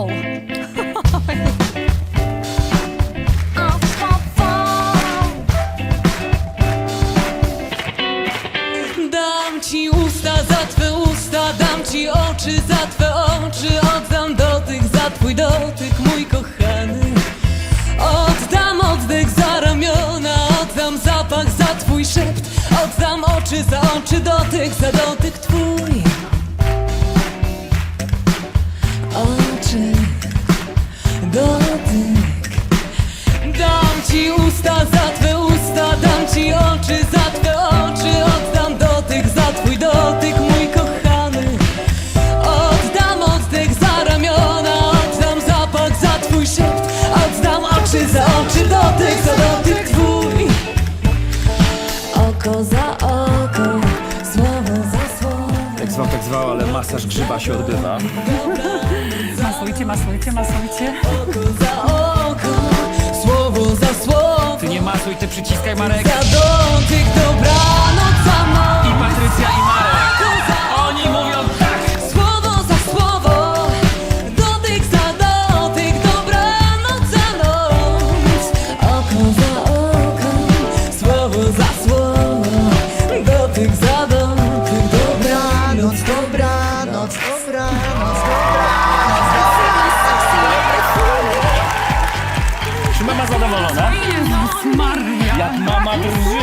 Dam ci usta za twe usta, dam ci oczy za twe oczy, oddam dotyk za twój dotyk, mój kochany. Oddam oddech za ramiona, oddam zapach za twój szept, oddam oczy za oczy, dotyk za dotyk twój. Ci usta za twe usta, dam ci oczy za twe oczy, oddam dotyk za twój dotyk, mój kochany. Oddam oddech za ramiona, oddam zapach za twój szept, oddam oczy za oczy, dotyk za dotyk twój. Oko za oko, słowo za słowo. Jak zwał, tak zwał, ale masaż grzyba się odbywa. Masujcie, masujcie, masujcie. Słowo. Ty przyciskaj Marek. Za dotyk, dobranoc noc. I Patrycja i Marek. Oni mówią tak. Słowo za słowo, dotyk za dotyk, dobranoc za noc. Oko za oko, słowo za słowo, dotyk za dotyk, dobranoc, dobranoc, dobranoc, Czy mama zadowolona? Jezus Maria. Jak mama drży.